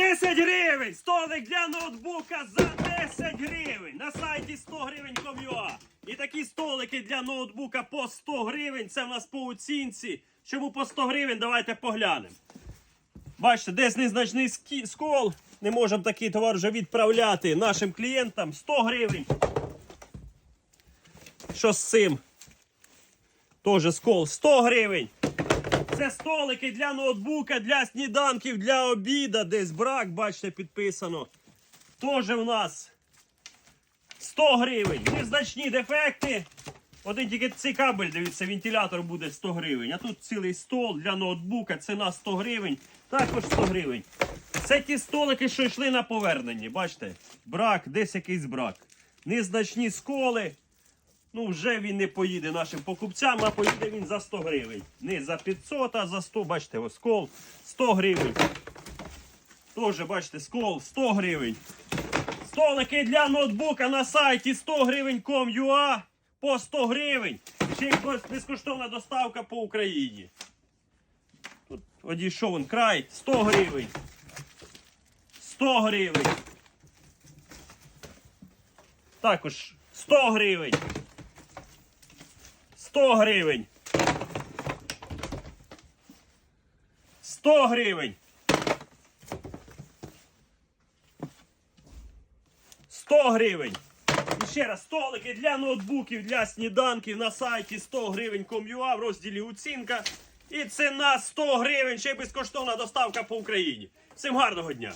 10 гривень! Столик для ноутбука за 10 гривень! На сайті 100 гривень ком'юа. І такі столики для ноутбука по 100 гривень. Це в нас по оцінці. Чому по 100 гривень? Давайте поглянемо. Бачите, десь незначний скол. Не можемо такий товар вже відправляти нашим клієнтам 100 гривень. Що з цим? Тоже скол 100 гривень. Це столики для ноутбука, для сніданків, для обіда. Десь брак, бачите, підписано. Тоже в нас 100 гривень. Незначні дефекти. Один тільки цей кабель, дивіться, вентилятор буде 100 гривень. А тут цілий стол для ноутбука, ціна 100 гривень. Також 100 гривень. Це ті столики, що йшли на поверненні. Бачите? Брак, десь якийсь брак. Незначні сколи. Ну, вже він не поїде нашим покупцям, а поїде він за 100 гривень. Не за 500, а за 100, бачите, ось скол 100 гривень. Теж, бачите, скол 100 гривень. Столики для ноутбука на сайті 100 гривень com.ua по 100 гривень. Ще й безкоштовна доставка по Україні. Тут одійшов він край 100 гривень. 100 гривень. Також 100 гривень. 100 гривень. 100 гривень. 100 гривень. І ще раз, столики для ноутбуків, для сніданків на сайті 100 гривень ком'юа в розділі оцінка. І ціна 100 гривень, ще й безкоштовна доставка по Україні. Всім гарного дня!